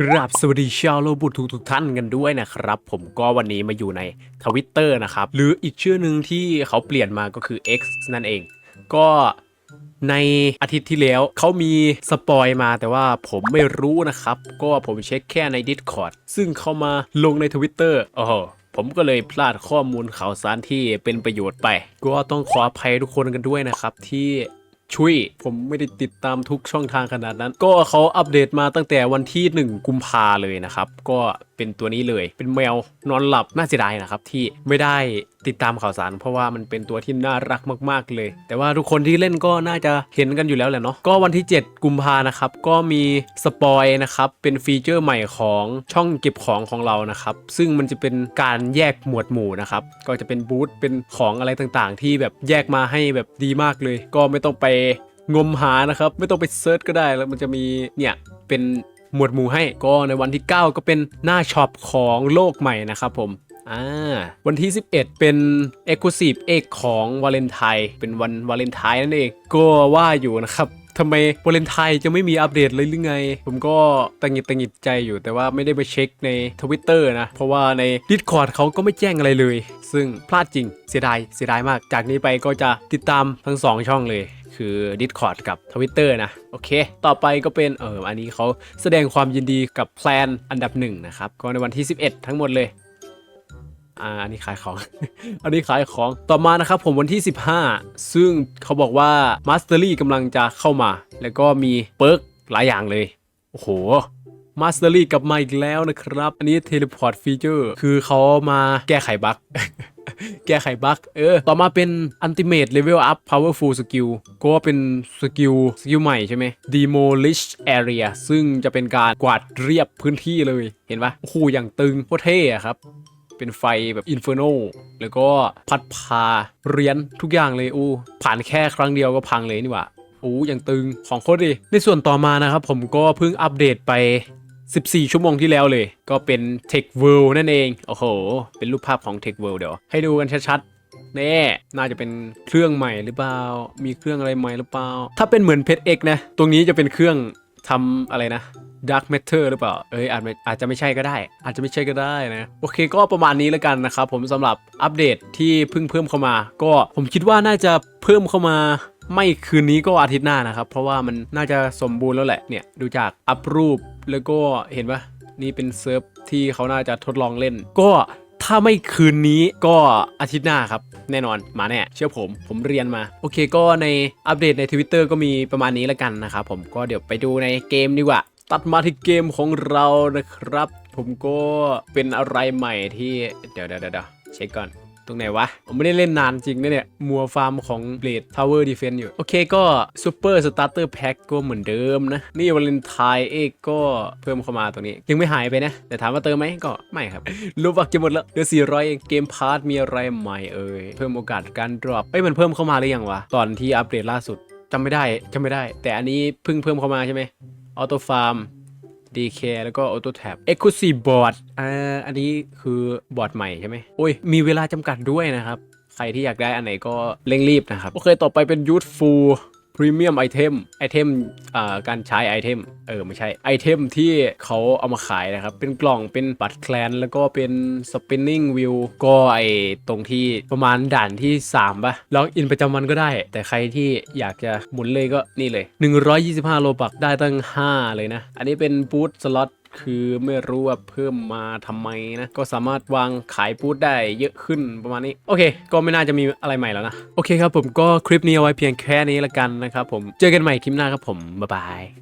กราบสวัสดีชาวโลบุตรทุกๆท่านกันด้วยนะครับ ผมก็วันนี้มาอยู่ในทวิตเตอร์นะครับ หรืออีกชื่อหนึ่งที่เขาเปลี่ยนมาก็คือ X นั่นเอง ก็ในอาทิตย์ที่แล้วเขามีสปอยมาแต่ว่าผมไม่รู้นะครับ ก็ผมเช็คแค่ใน Discord ซึ่งเขามาลงใน Twitter โอ้ผมก็เลยพลาดข้อมูลข่าวสารที่เป็นประโยชน์ไป ก็ต้องขออภัยทุกคนกันด้วยนะครับที่ ช่วยผมไม่ได้ติดตามทุกช่องทางขนาดนั้น ก็เขาอัปเดตมาตั้งแต่วันที่ 1 กุมภาเลยนะครับ ก็ เป็นตัวนี้เลย เป็นแมวนอนหลับน่าเสียดายนะครับที่ไม่ได้ติดตามข่าวสาร เพราะว่ามันเป็นตัวที่น่ารักมาก ๆเลย แต่ว่าทุกคนที่เล่นก็น่าจะเห็นกันอยู่แล้วแหละเนาะก็วันที่ 7 กุมภานะครับก็มีสปอยนะครับเป็นฟีเจอร์ใหม่ของช่องเก็บของของเรานะครับซึ่งมันจะเป็นการแยกหมวดหมู่นะครับก็จะเป็นบูธเป็นของอะไรต่างๆ ที่แบบแยกมาให้แบบดีมากเลย ก็ไม่ต้องไปงมหานะครับ ไม่ต้องไปเซิร์ชก็ได้แล้วมันจะมีเนี่ยเป็น หมวดหมู่ให้ก็ในวันที่ 9 ก็เป็นหน้าช็อปของโลกใหม่นะครับผมวันที่ 11 เป็น Exclusive เอกของวาเลนไทน์เป็นวันวาเลนไทน์นั่นเอง ก็ว่าอยู่นะครับทำไมวาเลนไทน์จะไม่มีอัปเดตเลยหรือไง ผมก็ตังหิดตังหิดใจอยู่แต่ว่าไม่ได้ไปเช็คใน Twitter นะ เพราะว่าใน Discord เขาก็ไม่แจ้งอะไรเลย ซึ่งพลาดจริงเสียดายเสียดายมาก จากนี้ไปก็จะติดตามทั้ง 2 ช่องเลย คือ Discord กับ Twitter นะ โอเค ต่อไปก็เป็นเอออันนี้เขาแสดงความยินดีกับแพลนอันดับหนึ่งนะครับ ก็ในวันที่ 11 ทั้งหมดเลยอ่าอันนี้ขายของ อันนี้ขายของ ต่อมานะครับผมวันที่ 15 ซึ่งเขาบอกว่า Mastery กำลังจะเข้ามา แล้วก็มีเปิร์กหลายอย่างเลย โอ้โห Mastery กลับมาอีกแล้วนะครับ อันนี้ Teleport Feature คือเขามาแก้ไขบั๊กแก้ไขบั๊กเออ ต่อมาเป็น Ultimate Level Up Powerful Skill ก็เป็นสกิลสกิลใหม่ใช่ไหม Demolish Area ซึ่งจะเป็นการกวาดเรียบพื้นที่เลย เห็นปะโอ้โหอย่างตึงโคตรเท่อะครับเป็นไฟแบบอินเฟอร์โนแล้วก็พัดพาเรียนทุกอย่างเลยอู้ผ่านแค่ครั้งเดียวก็พังเลยนี่หว่าอู้อย่างตึงของโคตรดี ในส่วนต่อมานะครับผมก็เพิ่งอัปเดตไป 14 ชั่วโมงที่แล้วเลย ก็เป็น Tech World นั่นเอง โอ้โห เป็นรูปภาพของ Tech World เดี๋ยว ให้ดูกันชัดๆแน่น่าจะเป็นเครื่องใหม่หรือเปล่า มีเครื่องอะไรใหม่หรือเปล่า ถ้าเป็นเหมือนเพชรเอกนะ ตรงนี้จะเป็นเครื่องทำอะไรนะ Dark Matter หรือเปล่า เอ้ยอาจอาจจะไม่ใช่ก็ได้ อาจจะไม่ใช่ก็ได้นะ โอเคก็ประมาณนี้แล้วกันนะครับผมสำหรับอัปเดตที่เพิ่งเพิ่มเข้ามา ก็ผมคิดว่าน่าจะเพิ่มเข้ามาไม่คืนนี้ก็อาทิตย์หน้านะครับ เพราะว่ามันน่าจะสมบูรณ์แล้วแหละเนี่ยดูจากอัพรูป แล้วก็เห็นปะนี่เป็นเซิร์ฟที่เขาน่าจะทดลองเล่น ก็ถ้าไม่คืนนี้ก็อาทิตย์หน้าครับ แน่นอนมาแน่เชื่อผมผมเรียนมา โอเคก็ในอัปเดตใน Twitter ก็มีประมาณนี้แล้วกันนะครับผมก็เดี๋ยวไปดูในเกมดีกว่า ตัดมาที่เกมของเรานะครับ ผมก็เป็นอะไรใหม่ที่เดี๋ยวเดี๋ยวเดี๋ยวเช็คก่อน ตรงไหนวะ ผมไม่ได้เล่นนานจริงนะเนี่ย มัวฟาร์มของ Blade Tower Defense อยู่ โอเคก็ Super Starter Pack ก็เหมือนเดิมนะ นี่วาเลนไทน์เอกก็เพิ่มเข้ามาตรงนี้ ยังไม่หายไปนะ แต่ถามว่าเติมไหมก็ไม่ครับ รูบักจะหมดแล้ว เหลือ 400เองเกมพาร์ทมีอะไรใหม่เอ่ย เพิ่มโอกาสการ drop เอ้ยมันเพิ่มเข้ามาหรือยังวะ ตอนที่อัปเดตล่าสุดจำไม่ได้จำไม่ได้ แต่อันนี้เพิ่งเพิ่มเข้ามาใช่ไหมออโต้ฟาร์ม DK แล้วก็ Auto Tab Exclusive Board อ่าอันนี้คือบอร์ดใหม่ใช่ไหมโอ้ย มีเวลาจำกัดด้วยนะครับ ใครที่อยากได้อันไหนก็เร่งรีบนะครับ โอเค ต่อไปเป็น Youthful พรีเมียมไอเทมไอเทมอ่าการใช้ไอเทมเออไม่ใช่ไอเทมที่เขาเอามาขายนะครับ เป็นกล่องเป็นบัตรแคลน แล้วก็เป็นสปินนิ่งวิวก็ไอตรงที่ประมาณด่านที่ 3ป่ะล็อกอินประจำวันก็ได้ แต่ใครที่อยากจะหมุนเลยก็นี่เลย 125 โลบักได้ตั้ง 5 เลยนะ อันนี้เป็นบูทสล็อต คือไม่รู้ว่าเพิ่มมาทำไมนะ ก็สามารถวางขายพูดได้เยอะขึ้นประมาณนี้ โอเค ก็ไม่น่าจะมีอะไรใหม่แล้วนะ โอเคครับผมก็คลิปนี้เอาไว้เพียงแค่นี้ละกันนะครับผม เจอกันใหม่คลิปหน้าครับผม บ๊ายบาย